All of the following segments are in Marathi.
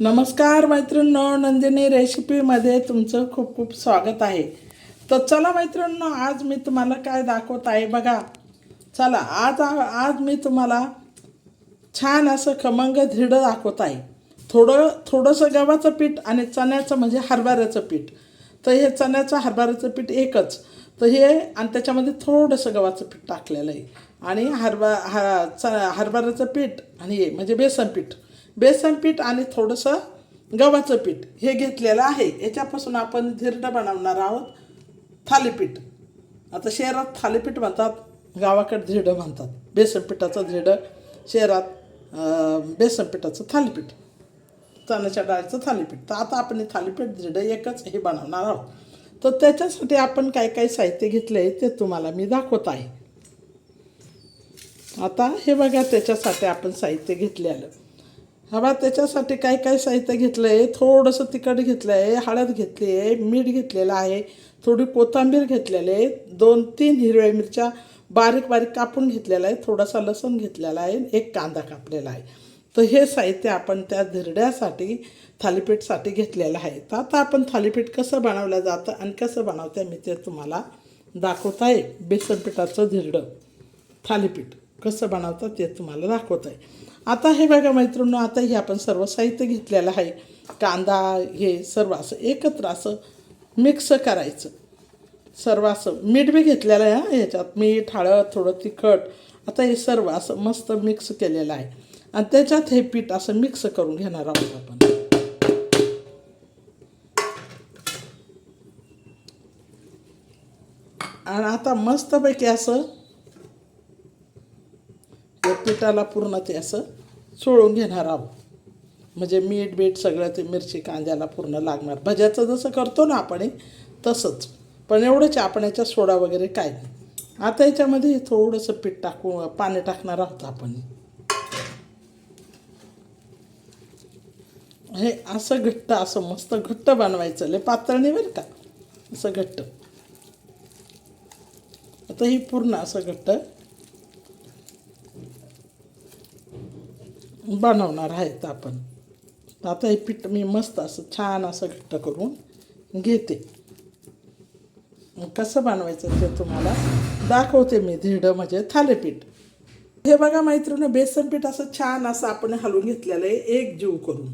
नमस्कार मैत्रिणींनो नंदिनी रेसिपीमध्ये तुमचं खूप खूप स्वागत आहे. तर चला मैत्रिणींनो आज मी तुम्हाला काय दाखवत आहे बघा. चला आज आज मी तुम्हाला छान असं खमंग धीड दाखवत आहे. थोडं थोडंसं गव्हाचं पीठ आणि चण्याचं म्हणजे हरभऱ्याचं पीठ. तर हे चण्याचं हरभऱ्याचं पीठ एकच. तर हे आणि त्याच्यामध्ये थोडंसं गव्हाचं पीठ टाकलेलं आहे. आणि हरभा हा च हरभऱ्याचं पीठ आणि हे म्हणजे बेसन पीठ. बेसन पीठ आणि थोडंसं गव्हाचं पीठ हे घेतलेलं आहे. याच्यापासून आपण धिरडं बनवणार आहोत थालीपीठ. आता शहरात थालीपीठ म्हणतात गावाकडे धिरडं म्हणतात. बेसन पिठाचं धिरडं शहरात बेसनपीठाचं बेसन पिठाचं थालीपीठ. चण्याच्या डाळीचं थालीपीठ. तर आता आपण हे थालीपीठ धिरडं एकच हे बनवणार आहोत. तर त्याच्यासाठी आपण काय काय साहित्य घेतले आहे ते तुम्हाला मी दाखवत आहे. आता हे बघा त्याच्यासाठी आपण साहित्य घेतलेलं. हवा त्याच्यासाठी काय काय साहित्य घेतलं आहे थोडंसं तिखट घेतलं आहे हळद घेतली आहे मीठ घेतलेलं आहे थोडी कोथिंबीर घेतलेली आहे दोन तीन हिरव्या मिरच्या बारीक बारीक कापून घेतलेला आहे थोडासा लसूण घेतलेला आहे एक कांदा कापलेला आहे. तर हे साहित्य आपण त्या धिरड्यासाठी थालीपीठसाठी घेतलेलं आहे. तर आता आपण थालीपीठ कसं बनवलं जातं आणि कसं बनवतं मी ते तुम्हाला दाखवत आहे बेसनपिठाचं धिरडं थालीपीठ. कसं बनवतात ते तुम्हाला दाखवत आहे. आता हे बघा मैत्रिणी आता हे आपण सर्व साहित्य घेतलेलं आहे. कांदा हे सर्व असं एकत्र असं मिक्स करायचं. सर्व असं मीठ बी घेतलेलं आहे हा ह्याच्यात मीठ हळद थोडं तिखट आता हे सर्व असं मस्त मिक्स केलेलं आहे. आणि त्याच्यात हे पीठ असं मिक्स करून घेणार आहोत आपण. आणि आता मस्तपैकी असं पिठाला पूर्ण ते असं चोळून घेणार आहोत. म्हणजे मीठ बीठ सगळं ते मिरची कांद्याला पूर्ण लागणार. भज्याचं जसं करतो ना आपण हे, तसंच. पण एवढंच आपण सोडा वगैरे काय नाही. आता याच्यामध्ये थोडंसं पीठ टाकू पाणी टाकणार आहोत आपण. हे असं घट्ट असं मस्त घट्ट बनवायचं. लय पातळ नाही बरं का? असं घट्ट. आता ही पूर्ण असं घट्ट बनवणार आहेत आपण. आता हे पीठ मी मस्त असं छान असं घट्ट करून घेते. कसं बनवायचं ते तुम्हाला दाखवते मी धिडं म्हणजे थालीपीठ. हे बघा मैत्रिणी बेसन पीठ असं छान असं आपण हलवून घेतलेलं आहे एक जीव करून.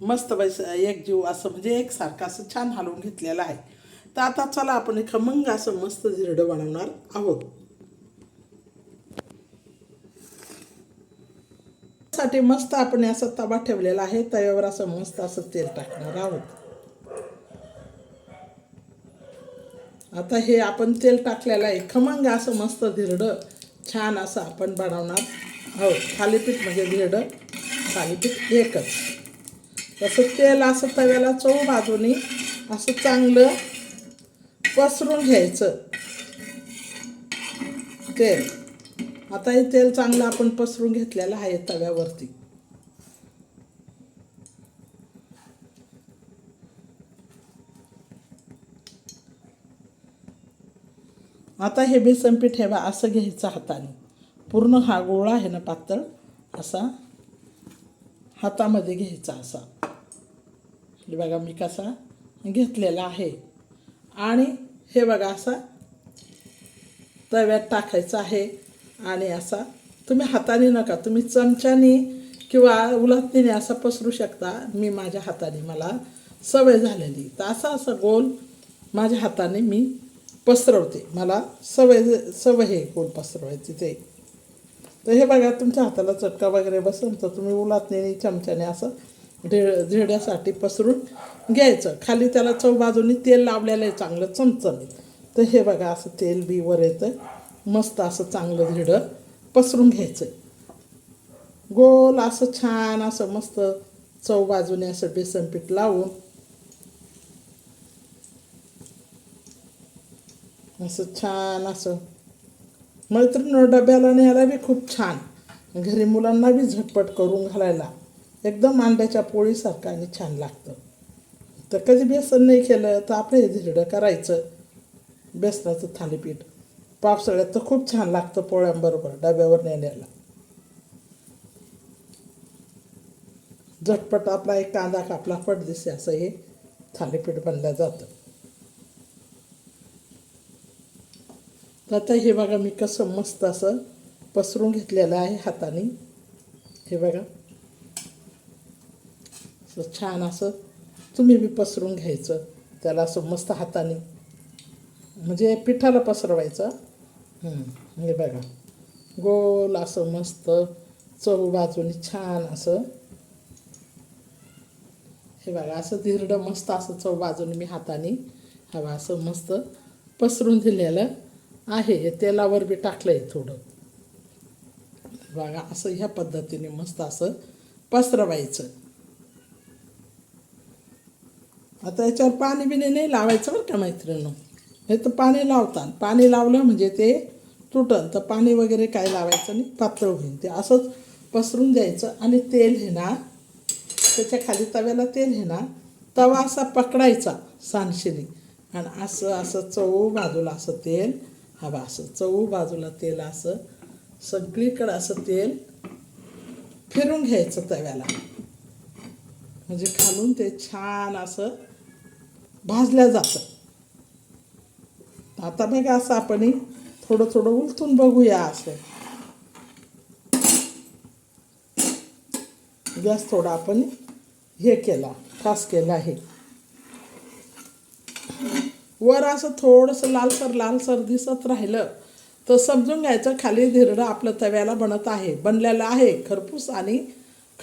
मस्त बैस एक जीव असं म्हणजे एकसारखं असं छान हलवून घेतलेलं आहे. तर आता चला आपण एक खमंग असं मस्त धिरडं बनवणार आहोत. साठी मस्त आपण असं तवा ठेवलेला आहे. तव्यावर असं मस्त असं तेल टाकणार आहोत. आता हे आपण तेल टाकलेलं आहे. खमंग असं मस्त धिरडं छान असं आपण बनवणार आहोत. थालीपीठ म्हणजे धिरडं थालीपीठ एकच. तसं तेल असं तव्याला चौ बाजूनी असं चांगलं पसरून घ्यायचं. तेल. आता हे तेल चांगलं आपण पसरून घेतलेलं आहे तव्यावरती. आता हे बेसन पीठ ठेवा असं घ्यायचं हाताने. पूर्ण हा गोळा आहे ना पातळ असा हातामध्ये घ्यायचा असा. हे बघा मी कसा घेतलेला आहे. आणि हे बघा असा तव्यात टाकायचं आहे. आणि असा. तुम्ही हाताने नका तुम्ही चमच्याने किंवा उलटणीने असा पसरू शकता. मी माझ्या हाताने मला सवय झालेली. तर असा असं गोल माझ्या हाताने मी पसरवते. मला सवय सवय हे गोल पसरवायची ते. तर हे बघा तुमच्या हाताला चटका वगैरे बसेल तर तुम्ही उलातने चमच्याने असं ढे ढेड्यासाठी पसरून घ्यायचं. खाली त्याला चव बाजूनी तेल लावलेलं आहे चांगलं चमचमीत. तर हे बघा असं तेल बी वर येतं मस्त असं चांगलं धिडं पसरून घ्यायचं गोल असं छान असं मस्त चव बाजूने असं बेसन पीठ लावून असं छान असं मैत्रिणी डब्याला न्यायला बी खूप छान. घरी मुलांना बी झटपट करून घालायला एकदम अंड्याच्या पोळीसारखं आणि छान लागतं. तर कधी बेसन नाही केलं तर आपलं हे धिरडं करायचं. बेसनाचं थालीपीठ. पावसाळ्यात तर खूप छान लागतं पोळ्यांबरोबर डब्यावर नेण्याला. झटपट आपला एक कांदा कापला पट दिसे असं हे थालीपीठ बनलं जातं. तर आता हे बघा मी कसं मस्त असं पसरून घेतलेलं आहे हाताने. हे बघा. असं छान असं तुम्ही बी पसरून घ्यायचं. त्याला असं मस्त हाताने म्हणजे पिठाला पसरवायचं. हे बघा. गोल असं मस्त चव बाजूनी छान असं. हे बघा असं धिरडं मस्त असं चव बाजूने मी हाताने हवा असं मस्त पसरून दिलेलं आहे. हे तेलावर बी टाकलं आहे थोडं बघा असं ह्या पद्धतीने मस्त असं पसरवायचं. आता याच्यावर पाणी बिणी नाही लावायचं बरं का मैत्रिणी हे तर पाणी लावतात पाणी लावलं म्हणजे ते तुटन तर पाणी वगैरे काय लावायचं आणि पातळ होईल ते. असंच पसरून द्यायचं आणि तेल हे ना त्याच्याखाली तव्याला तेल हे ना तवा असा पकडायचा सांडशीने. आणि असं असं चवू बाजूला असं तेल. हवा असं चवू बाजूला तेल असं. सगळीकडं असं तेल फिरून घ्यायचं तव्याला. म्हणजे खालून ते छान असं भाजल्या जातं. आता बघा असं आपण थोडं थोडं उलटून बघूया असं. गॅस थोडा आपण हे केला खास केला आहे वर असं थोडंसं लालसर लालसर दिसत राहिलं तर समजून घ्यायचं खाली धिरडं आपलं तव्याला बनत आहे. बनलेलं आहे खरपूस आणि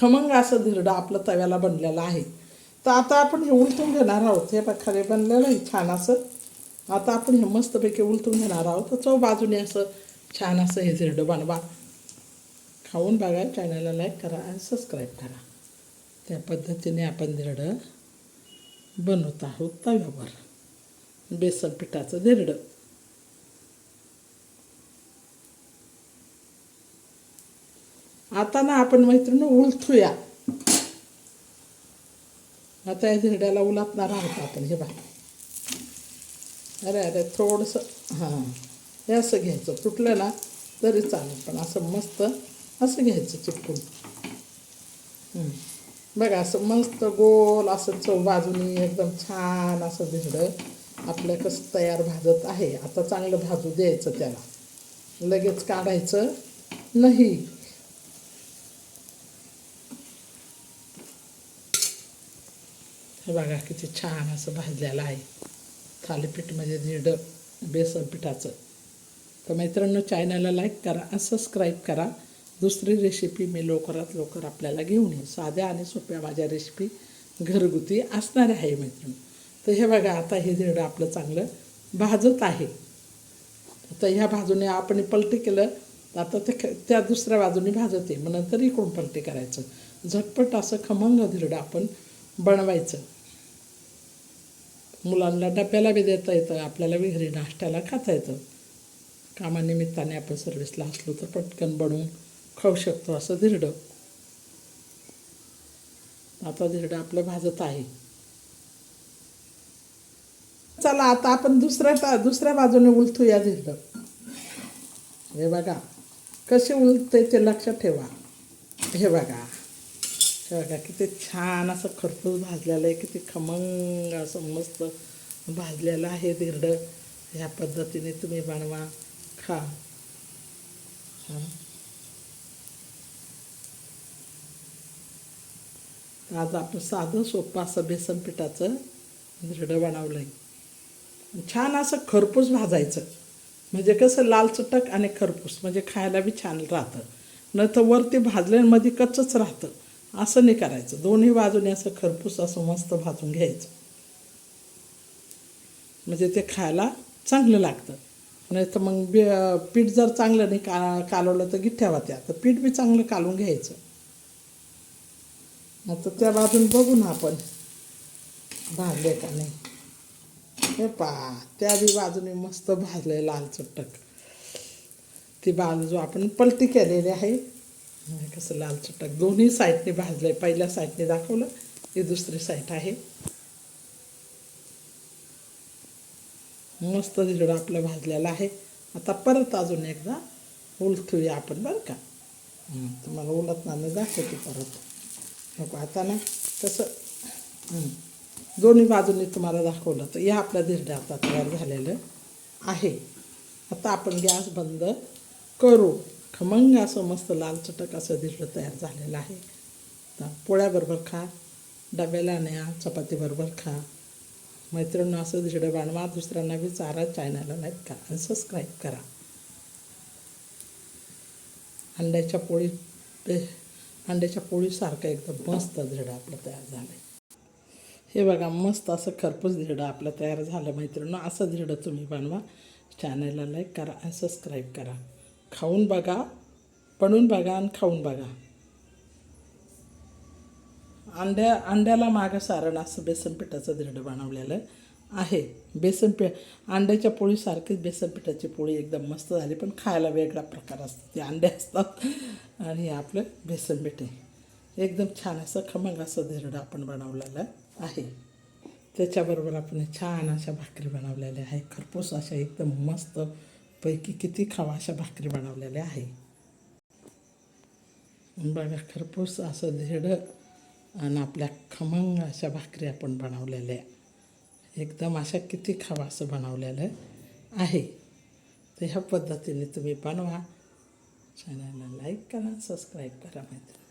खमंग असं धिरडं आपलं तव्याला बनलेलं आहे. तर आता आपण हे उलटून घेणार आहोत. हे खरे खाली बनलेलं आहे छान असं. आता आपण हे मस्तपैकी उलटून घेणार आहोत. तर चौ बाजूने असं छान असं हे झिरडं बनवा. खाऊन बघा चॅनलला लाईक करा आणि सबस्क्राईब करा. त्या पद्धतीने आपण धिरडं बनवत आहोत तव्यावर. बेसन पिठाचं धिरडं आता ना आपण मैत्रिणी उलथूया आता या धिरड्याला उलटणार आहोत आपण हे बघा. अरे अरे थोडंसं हां. हे असं घ्यायचं तुटलं ना तरी चालेल पण असं मस्त असं घ्यायचं चिपकून बघा असं मस्त गोल असं चव बाजूनी एकदम छान असं धिरडं आपलं कसं तयार भाजत आहे आता चांगलं भाजू द्यायचं त्याला. लगेच काढायचं नाही. हे बघा किती छान असं भाजलेलं आहे. थालीपीठ म्हणजे धिरडं बेसन पिठाचं. तर मित्रांनो चॅनलला लाईक करा आणि सबस्क्राईब करा. दुसरी रेसिपी मी लवकरात लवकर आपल्याला घेऊन येऊ साध्या आणि सोप्या माझ्या रेसिपी घरगुती असणाऱ्या आहे मित्रांनो तर हे बघा आता हे धिरडं आपलं चांगलं भाजत आहे. तर ह्या बाजूने आपण पलटी केलं तर आता ते ख- त्या दुसऱ्या बाजूने भाजते. मग नंतर इकडून पलटी करायचं. झटपट असं खमंग धिरडं आपण बनवायचं. मुलांना डब्याला बी देता येतं आपल्याला बी घरी नाश्त्याला खाता येतं. कामानिमित्ताने आपण सर्व्हिसला असलो तर पटकन बनवून खाऊ शकतो असं धिरडं. आता धिरडं आपलं भाजत आहे. चला आता आपण दुसऱ्या दुसऱ्या बाजूने उलथूया धिरडं. हे बघा कसे उलते ते लक्षात ठेवा. हे बघा. बघा किती छान असं खरपूस भाजलेलं आहे किती खमंग असं मस्त भाजलेलं आहे धिरडं. ह्या पद्धतीने तुम्ही बनवा. खा. आज आपण साधं सोपं असं बेसन पिठाचं धिरडं बनवलं आहे छान असं खरपूस भाजायचं. म्हणजे कसं लाल चटक आणि खरपूस म्हणजे खायला बी छान राहतं. न तर वरती भाजल्यामध्ये कच्चंच राहतं. असं नाही करायचं. दोन्ही बाजूने असं खरपूस असं मस्त भाजून घ्यायचं. म्हणजे ते खायला चांगलं लागतं. नाही तर मग बी पीठ जर चांगलं नाही का कालवलं तर गिठ्ठ्यावा त्या तर पीठ बी चांगलं कालून घ्यायचं. मग तर त्या बाजून बघू ना आपण. भाजले का नाही? हे पा त्या बी बाजूने मस्त भाजले लाल चटक. ती बाजू आपण पलटी केलेली आहे कसं लाल चटक. दोन्ही साईडने भाजले पहिल्या साईडने दाखवलं ही दुसरी साईड आहे. मस्त धिरडं आपलं भाजलेलं आहे. आता परत अजून एकदा उलथूया आपण बरं का. हं, तुम्हाला उलटताना दाखवते परत. नको आता ना तसं हं. दोन्ही बाजूंनी तुम्हाला दाखवलं तर या आपल्या धिरड्या आता तयार झालेलं आहे. आता आपण गॅस बंद करू. खमंग असं मस्त लाल चटक असं दिसलं तयार झालेलं आहे. तर पोळ्याबरोबर खा डब्याला न्या चपातीबरोबर खा. मैत्रिणींना असं धिरडं बनवा दुसऱ्यांना बी चारा चॅनलला लाईक करा आणि सबस्क्राईब करा. अंड्याच्या पोळी अंड्याच्या पोळीसारखं एकदम मस्त धिरडं आपलं तयार झालं आहे हे बघा मस्त असं खरपूस धिरडं आपलं तयार झालं मैत्रिणं असं धिरडं तुम्ही बनवा चॅनलला लाईक करा आणि सबस्क्राईब करा. खाऊन बघा बनवून बघा आणि खाऊन बघा. अंड्या अंड्याला मागं सारण असं बेसन पिठाचं धिरडं बनवलेलं आहे. बेसन पि अंड्याच्या पोळीसारखीच बेसन पिठाची पोळी एकदम मस्त झाली पण खायला वेगळा प्रकार असतो. ते अंडे असतात आणि हे आपलं बेसन पीठ आहे. एकदम छान असं खमंग असं धिरडं आपण बनवलेलं आहे. त्याच्याबरोबर आपण छान अशा भाकरी बनवलेल्या आहे खरपूस अशा एकदम मस्त पैकी किती खावा अशा भाकरी बनवलेल्या आहे? बघा खरपूस असं धेडं आणि आपल्या खमंग अशा भाकरी आपण बनवलेल्या. एकदम अशा किती खावा असं बनवलेलं आहे? तर ह्या पद्धतीने तुम्ही बनवा. चॅनलला लाईक करा सबस्क्राईब करा मैत्रिणी